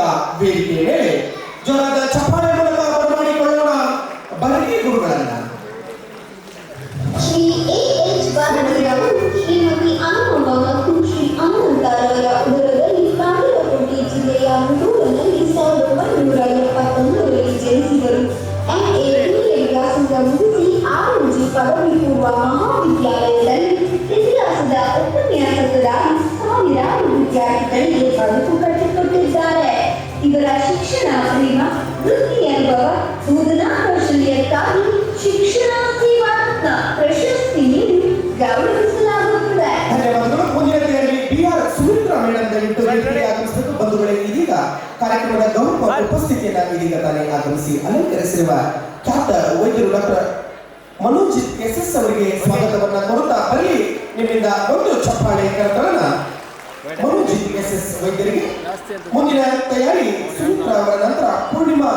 ವೇದಿಕೆ ಮೇಲೆ ಜೋರಾದ ಚಪ್ಪಾಳೆ ಮೂಲಕ ಬರಮಾಡಿಕೊಳ್ಳೋಣ ಬರಲಿ ಗುರುಗಳನ್ನ ಶ್ರೀ ಎ ಎಚ್ ಬಾಲರಾವ್ ಶ್ರೀಮತಿ ಅನುಪಮ ಮತ್ತು ಶ್ರೀ ಅನಂತರವರ ಉದರದಲ್ಲಿ ಬಾಗಲಕೋಟೆ ಜಿಲ್ಲೆಯ ಮುಡೂರಿನಲ್ಲಿ ಸಾವಿರದ ಒಂಬೈನೂರ ಎಪ್ಪತ್ತೊಂದರಲ್ಲಿ ಜನಿಸಿದರು ಎಂ ಎ ವ್ಯಾಸಂಗ ಮುಗಿಸಿ ಆರ್ಎಂಜಿ ಪದವಿ ಪೂರ್ವ ಮಹಾವಿದ್ಯಾಲಯದಲ್ಲಿ ಇತಿಹಾಸದ ಉಪನ್ಯಾಸಕರಾಗಿ ಸಾವಿರಾರು ವಿದ್ಯಾರ್ಥಿಗಳಿಗೆ ಬದುಕು ಕಟ್ಟಿಕೊಟ್ಟಿದ್ದಾರೆ ಇವರ ಶಿಕ್ಷಣ ಪ್ರೇಮ, ವೃತ್ತಿ ಅನುಭವ, ಬೋಧನಾ ಕೌಶಲ್ಯಕ್ಕಾಗಿ ಶಿಕ್ಷಣ ಸೇವಾ ಪ್ರಶಸ್ತಿ ನೀಡಿ ಗೌರವಿಸಲಾಗುತ್ತದೆ. ಧನ್ಯವಾದಗಳು. ಮುಂದಿನ ತೇರಲ್ಲಿ ಬಿ ಆರ್ ಸುಮಿತ್ರಾ ಮೇಡಮ್ ಬಂಧುಗಳೇ, ಇದೀಗ ಕಾರ್ಯಕ್ರಮದ ಗೌರವ ಉಪಸ್ಥಿತಿಯನ್ನ ಇದೀಗ ತಾನೇ ಆಗಮಿಸಿ ಅಲಂಕರಿಸಿರುವ ಖ್ಯಾತ ವೈದ್ಯರು ಡಾಕ್ಟರ್ ಮನೋಜಿತ್ ಎಸ್ ಎಸ್ ಅವರಿಗೆ ಸ್ವಾಗತವನ್ನ ಕೊಡುತ್ತಾ ಬರಲಿ. ನಿಮ್ಮಿಂದ ಒಂದು ಚಪ್ಪಾಳೆ ಕರತರನ ಮನೋಜಿತ್ ಎಸ್ ಎಸ್ ವೈದ್ಯರಿಗೆ ಮುಂದಿನ ತಯಾರಿ ಸುಮಿತ್ರಾ ಅವರ ನಂತರ ಪೂರ್ಣಿಮಾ.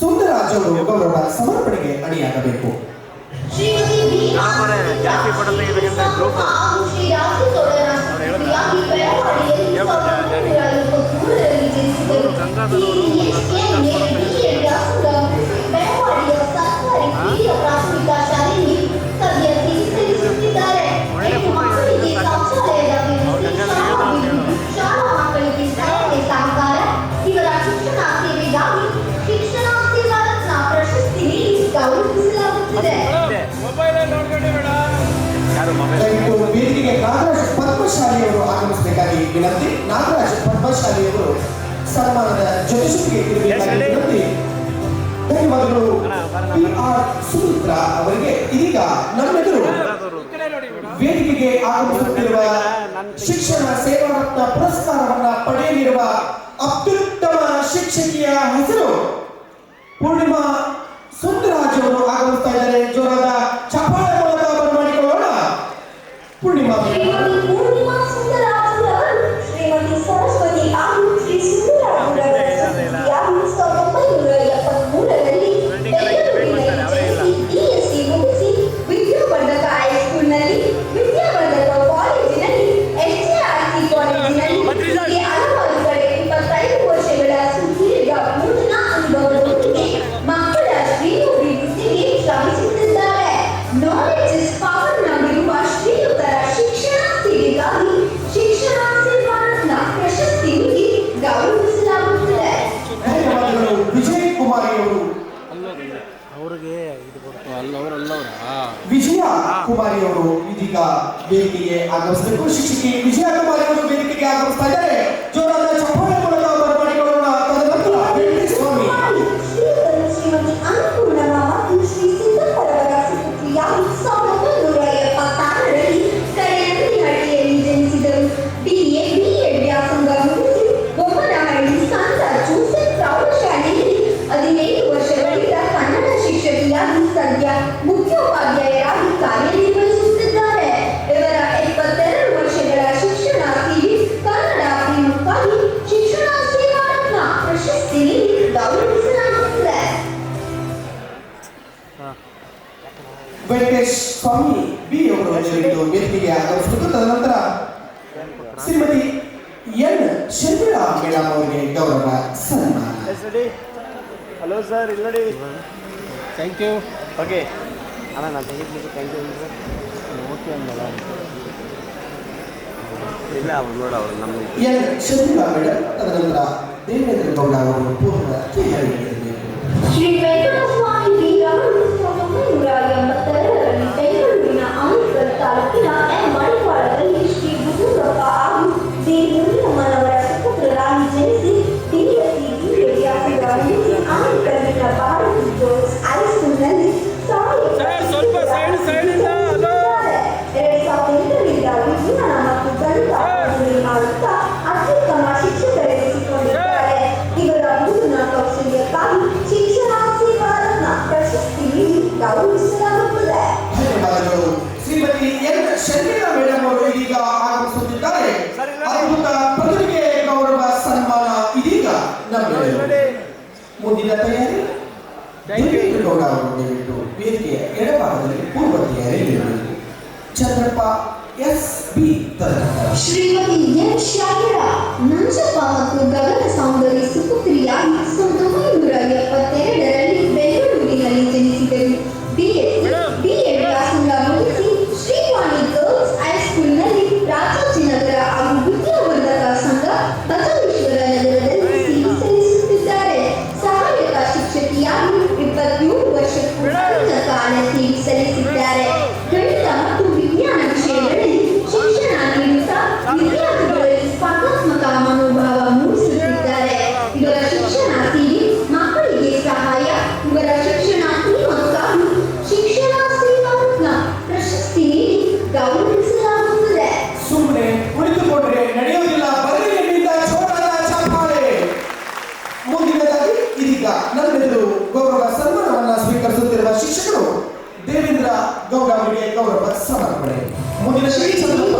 ಸುಂದರಾಜ್ ಅವರು ಗೌರವ ಸಮರ್ಪಣೆಗೆ ಅಣಿಯಾಗಬೇಕು ಶ್ರೀಮತಿ ಸನ್ಮಾನದ ಜೊತೆಜೊತೆಗೆ ಇರಬೇಕಾಗಿ ಧನ್ಯವಾದಗಳು. ಪಿ ಆರ್ ಸುಮಿತ್ರಾ ಅವರಿಗೆ. ಇದೀಗ ನಮ್ಮೆದುರು ವೇದಿಕೆಗೆ ಆಗಮಿಸುತ್ತಿರುವ ಶಿಕ್ಷಣ ಸೇವಾ ರತ್ನ ಪುರಸ್ಕಾರವನ್ನ ಪಡೆಯಲಿರುವ ಅತ್ಯುತ್ತಮ ಶಿಕ್ಷಕಿಯ ಹೆಸರು ಪೂರ್ಣಿಮಾ ಸುಂದರಾಜ್ ಅವರು ಆಗಮಿಸ್ತಾ ಇದ್ದಾರೆ. ಜೋರಾದ ಇದೀಗ ವೇದಿಕೆಗೆ ಆಗಮಿಸಬೇಕು ಶಿಕ್ಷಕಿ ವಿಜಯ ಕುಮಾರಿ ಅವರು ವೇದಿಕೆಗೆ ಆಗಮಿಸ್ತಾ ಇದ್ದಾರೆ ಸ್ವಾಮಿ ಬಿ ಅವರು ದಯವಿಟ್ಟು ವೇದಿಕೆಗೆ ಆಗಮಿಸಬೇಕು ತದನಂತರ ಶ್ರೀಮತಿ ಎನ್ ಶರ್ಮಿಳಾ ಮೇಡಮ್ ಅವರಿಗೆ ಗೌರವ ಸನ್ಮಾನ ಎಸ್ ರೆಡಿ ಹಲೋ ಸರ್ ಇಲ್ಲ ನೋಡಿ ಥ್ಯಾಂಕ್ ಯು ಓಕೆ ಅಣ್ಣ ನಾನು ತೆಗಿದ್ಲಿಕ್ಕೆ ಥ್ಯಾಂಕ್ ಯು ಸರ್ ಓಕೆ ಅಂದಲ್ಲ ಇಲ್ಲ ಅವ್ರು ನೋಡ ಅವ್ರು ನಮ್ಮ ಎನ್ ಶರ್ಮಿಳಾ ಮೇಡಮ್ ತದನಂತರ ದೇವೇಂದ್ರ ಗೌಡ ಅವರು ಪೂರ್ವ ತಯಾರಿಯಲ್ಲಿ ಶ್ರೀ ವೆಂಕಟಸ್ವಾಮಿ ತಯಾರಿ? ದಯವಿಟ್ಟು ಗೌಡವರು ದಯವಿಟ್ಟು ಎಡಭಾಗದಲ್ಲಿ ಪೂರ್ವ ತಯಾರಿಯಲ್ಲಿರಬೇಕು ಚಂದ್ರಪ್ಪ ಎಸ್ ಬಿ ತ ಶ್ರೀಮತಿ ಎನ್ ಶಾಹಿರಾ ನಂಜಪ್ಪ ಮತ್ತು ಗಗನ ಸೌಂದರ್ಯ ಸುಪುತ್ರಿಯಾಗಿ गौरव का समर्पण है मुझे नशीली संतोष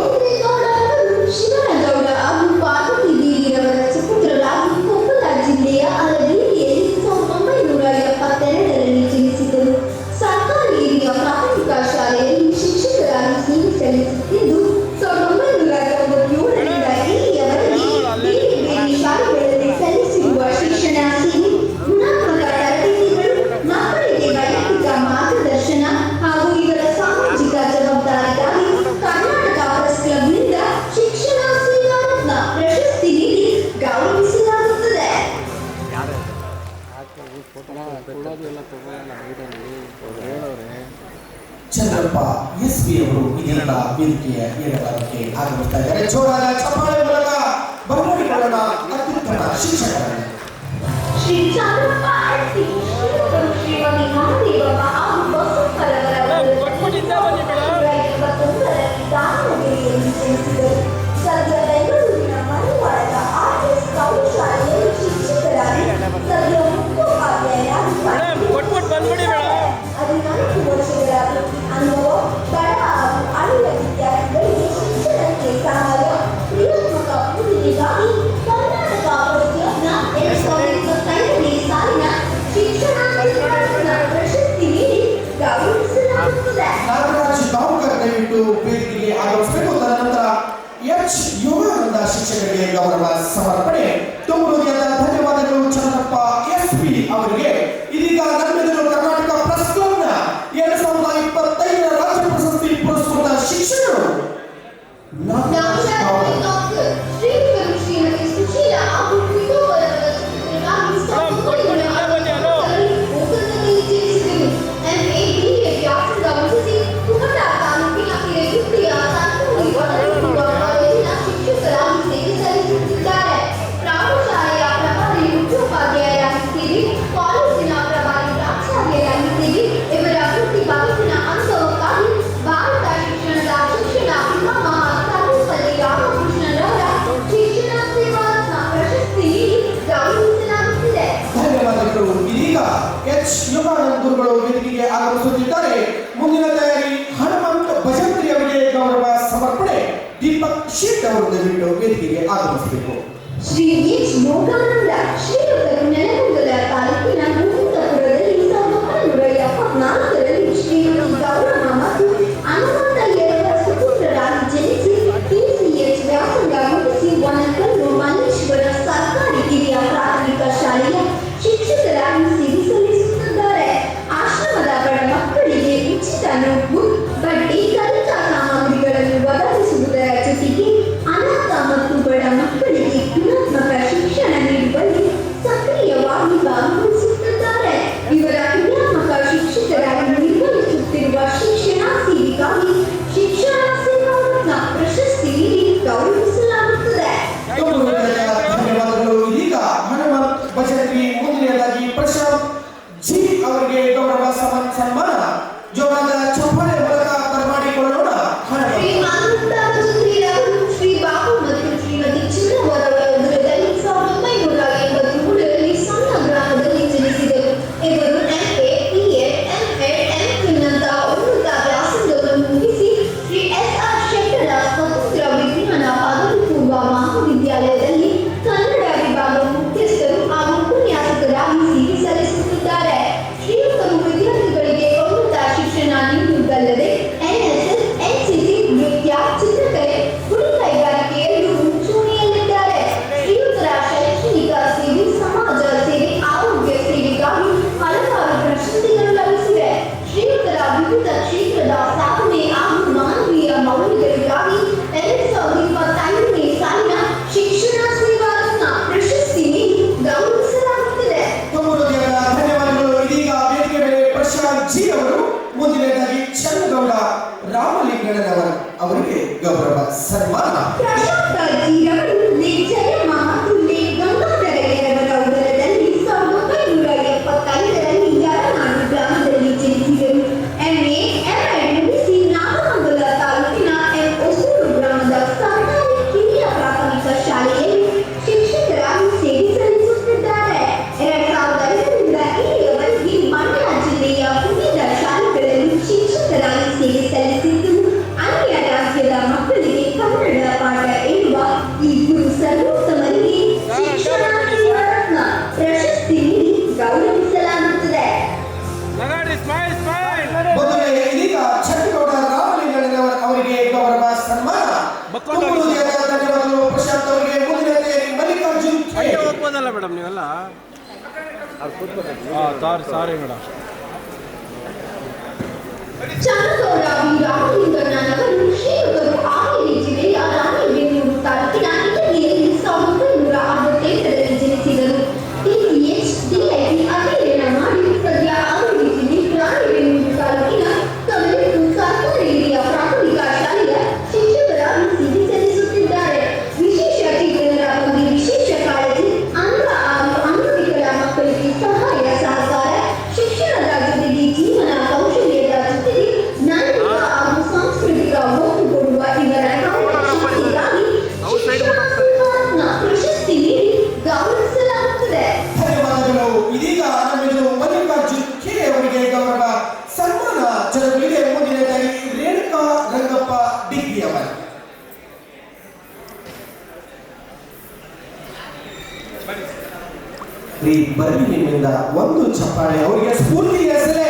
Do you eat? ಮೊದಲೇ ಇದೀಗ ಚಂಡಗೌಡ ರಾಮಲಿಂಗಣ್ಣನವರ ಅವರಿಗೆ ಗೌರವ ಸನ್ಮಾನ. ಅವರಿಗೆ ಮುಂದಿನ ಮೇಡಮ್ ನೀವೆಲ್ಲ? ಸಾರಿ ಸಾರಿ ಮೇಡಮ್ ಬರ್ಬಿ ನಿಮ್ಮಿಂದ ಒಂದು ಚಪ್ಪಾಳೆ. ಅವರಿಗೆ ಸ್ಫೂರ್ತಿ ಹೆಸರೇ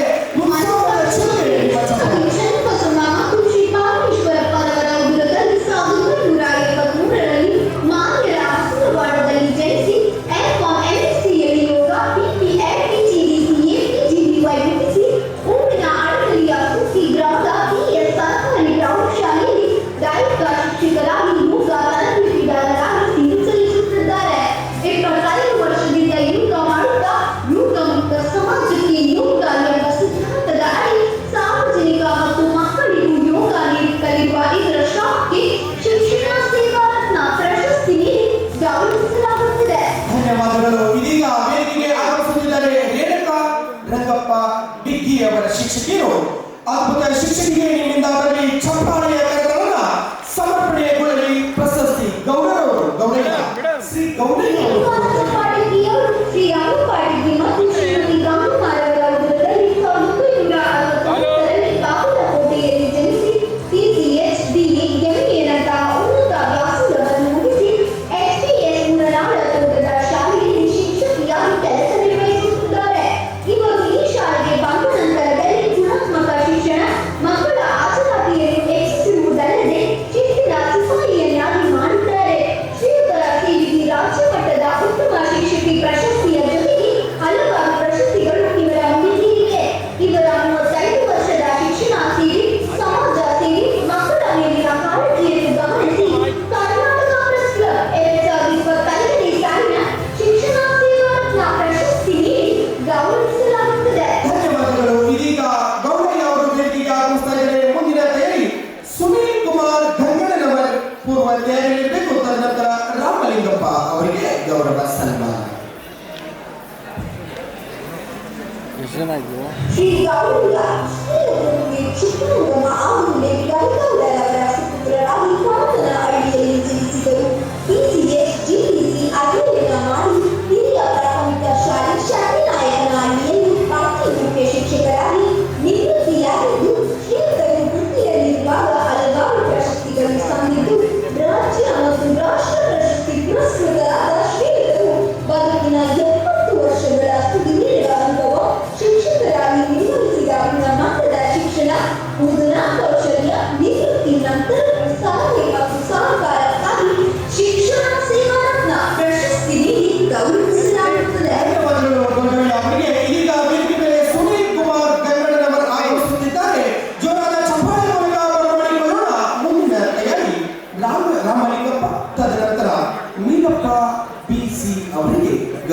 शिकरानी नित्य दिया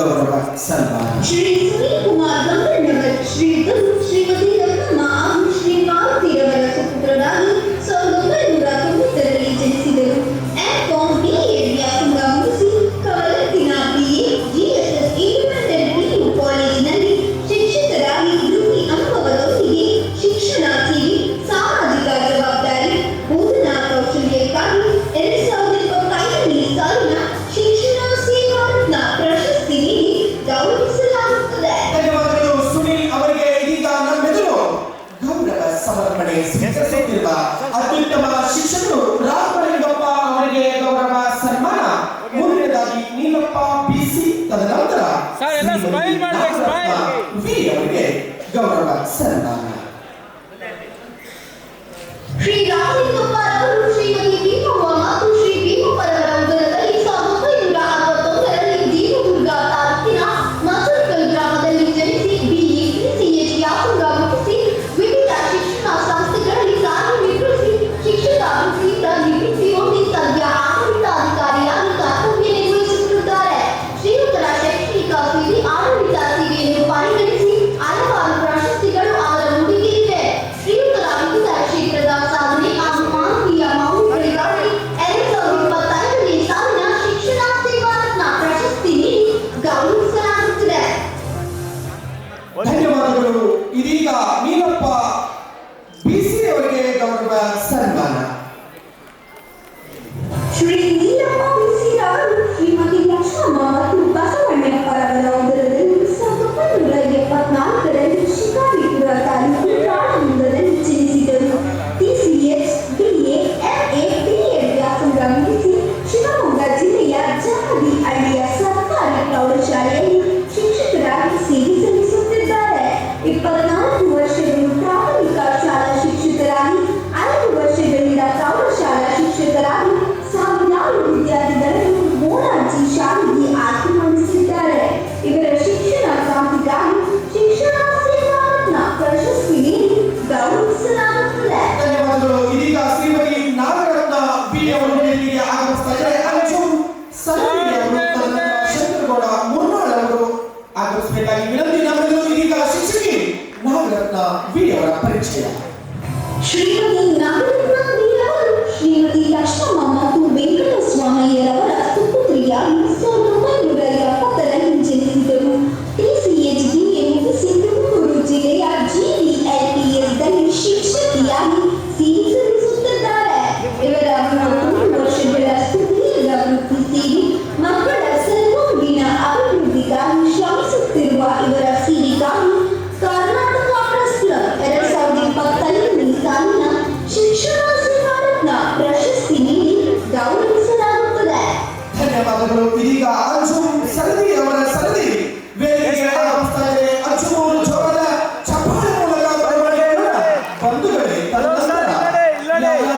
وربع سبعة شريك ما ضمن